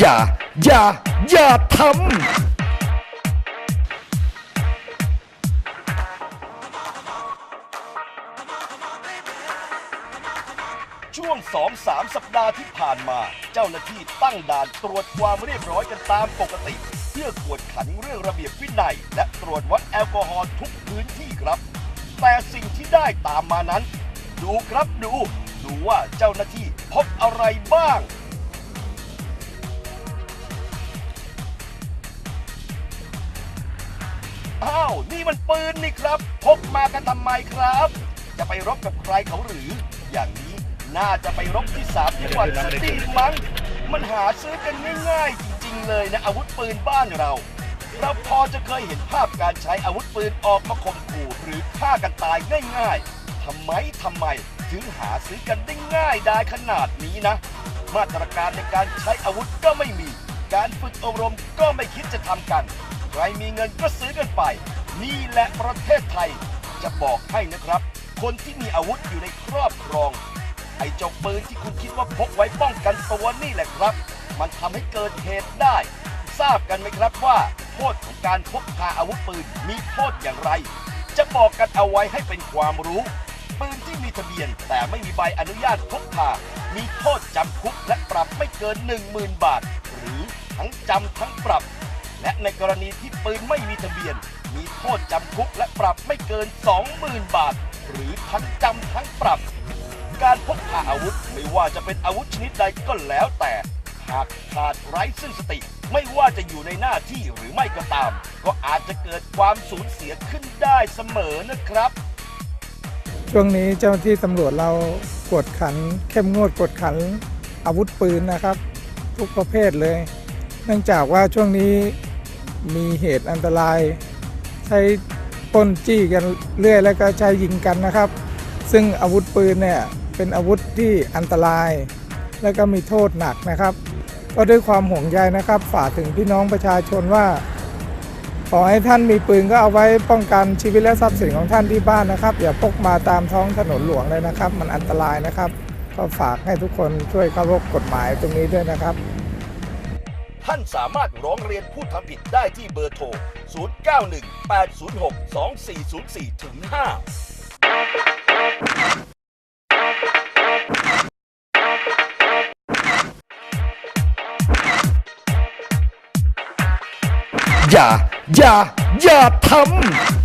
อย่า อย่า อย่าทำช่วง 2-3สสัปดาห์ที่ผ่านมา เจ้าหน้าที่ตั้งด่านตรวจความเรียบร้อยกันตามปกติ เพื่อกวดขันเรื่องระเบียบวินัย และตรวจวัดแอลกอฮอล์ทุกพื้นที่ครับ แต่สิ่งที่ได้ตามมานั้น ดูครับดู ดูว่าเจ้าหน้าที่พบอะไรบ้าง อ้าว นี่มันปืนนี่ครับ พกมากันทำไมครับ จะไปรบกับใครเขาหรือ อย่างนี้น่าจะไปรบที่สามจังหวัดสตีมั้ง มันหาซื้อกันง่ายๆ จริงๆเลยนะอาวุธปืนบ้านเรา เราพอจะเคยเห็นภาพการใช้อาวุธปืนออกมาข่มขู่หรือฆ่ากันตายง่ายๆทำไมทำไมถึงหาซื้อกันได้ง่ายได้ขนาดนี้นะ มาตรการในการใช้อาวุธก็ไม่มี การฝึกอบรมก็ไม่คิดจะทำกัน ใครมีเงินก็ซื้อกันไป นี่แหละประเทศไทย จะบอกให้นะครับ คนที่มีอาวุธอยู่ในครอบครอง ไอ้เจ้าปืนที่คุณคิดว่าพกไว้ป้องกันตัวนี่แหละครับ มันทำให้เกิดเหตุได้ ทราบกันไหมครับว่า โทษของการพกพาอาวุธปืนมีโทษอย่างไร จะบอกกันเอาไว้ให้เป็นความรู้ปืนที่มีทะเบียนแต่ไม่มีใบอนุญาตพกพา มีโทษจำคุกและปรับไม่เกิน 10,000 บาท หรือทั้งจำทั้งปรับ และในกรณีที่ปืนไม่มีทะเบียน มีโทษจำคุกและปรับไม่เกิน 20,000 บาท หรือทั้งจำทั้งปรับ การพกพาอาวุธไม่ว่าจะเป็นอาวุธชนิดใดก็แล้วแต่ หากขาดไร้ซึ่งสติ ไม่ว่าจะอยู่ในหน้าที่หรือไม่ก็ตาม ก็อาจจะเกิดความสูญเสียขึ้นได้เสมอนะครับ ช่วงนี้เจ้าหน้าที่ตำรวจเรากดขัน เข้มงวดกดขันอาวุธปืนนะครับ ทุกประเภทเลย เนื่องจากว่าช่วงนี้ มีเหตุอันตราย ใช้ป้นจี้กันเรื่อย แล้วก็ใช้ยิงกันนะครับ ซึ่งอาวุธปืนเนี่ยเป็นอาวุธที่อันตราย และก็มีโทษหนักนะครับ ก็ด้วยความห่วงใยนะครับ ฝากถึงพี่น้องประชาชนว่า ขอให้ท่านมีปืนก็เอาไว้ป้องกันชีวิตและทรัพย์สินของท่านที่บ้านนะครับ อย่าพกมาตามท้องถนนหลวงเลยนะครับ มันอันตรายนะครับ ก็ฝากให้ทุกคนช่วยเคารพกฎหมายตรงนี้ด้วยนะครับ ท่านสามารถร้องเรียนผู้ทำผิดได้ที่เบอร์โทร 0918062404ถึง5อย่า อย่า อย่าทำ